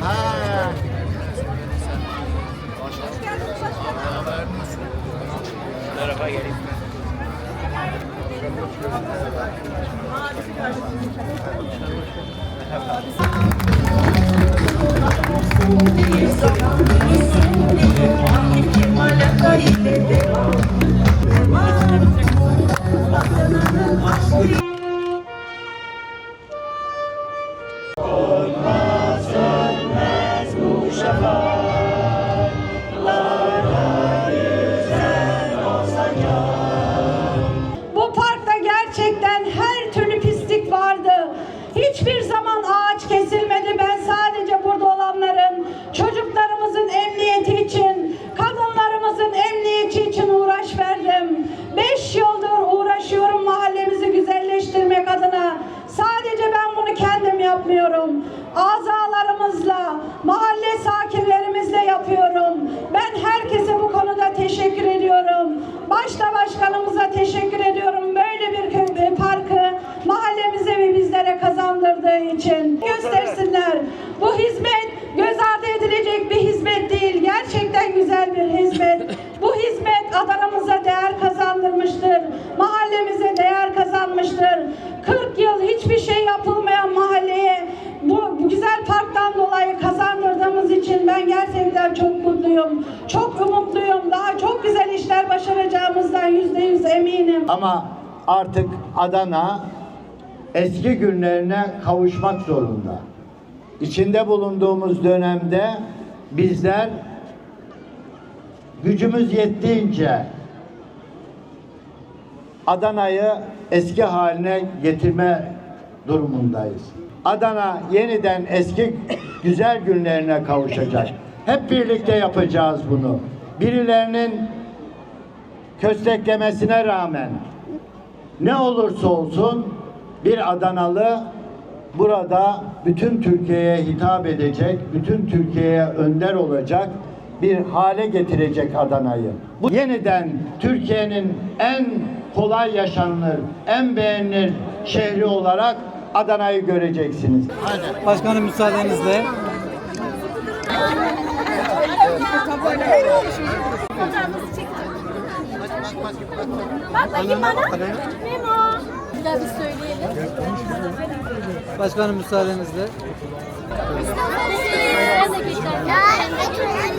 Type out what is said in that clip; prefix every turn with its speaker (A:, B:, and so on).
A: Ha.
B: Merhaba gelin.
C: Bu parkta gerçekten her türlü pislik vardı. Hiçbir zaman ağaç kesilmedi. Ben sadece burada olanların, çocuklarımızın emniyeti için, kadınlarımızın emniyeti için uğraş verdim. Beş yıldır uğraşıyorum mahallemizi güzelleştirmek adına. Sadece ben bunu kendim yapmıyorum. Azalarımızla, için göstersinler. Bu hizmet göz ardı edilecek bir hizmet değil. Gerçekten güzel bir hizmet. Bu hizmet Adana'mıza değer kazandırmıştır. Mahallemize değer kazanmıştır. 40 yıl hiçbir şey yapılmayan mahalleye bu, güzel parktan dolayı kazandırdığımız için ben gerçekten çok mutluyum. Çok umutluyum. Daha çok güzel işler başaracağımızdan yüzde yüz eminim.
A: Ama artık Adana eski günlerine kavuşmak zorunda. İçinde bulunduğumuz dönemde bizler gücümüz yettiğince Adana'yı eski haline getirme durumundayız. Adana yeniden eski güzel günlerine kavuşacak. Hep birlikte yapacağız bunu. Birilerinin kösteklemesine rağmen ne olursa olsun bir Adanalı burada bütün Türkiye'ye hitap edecek, bütün Türkiye'ye önder olacak bir hale getirecek Adana'yı. Bu yeniden Türkiye'nin en kolay yaşanılır, en beğenilir şehri olarak Adana'yı göreceksiniz. Hadi.
D: Başkanım müsaadenizle.
E: Bak bakayım bana. Memo. Daha bir söyleyelim.
D: Başkanım müsaadenizle.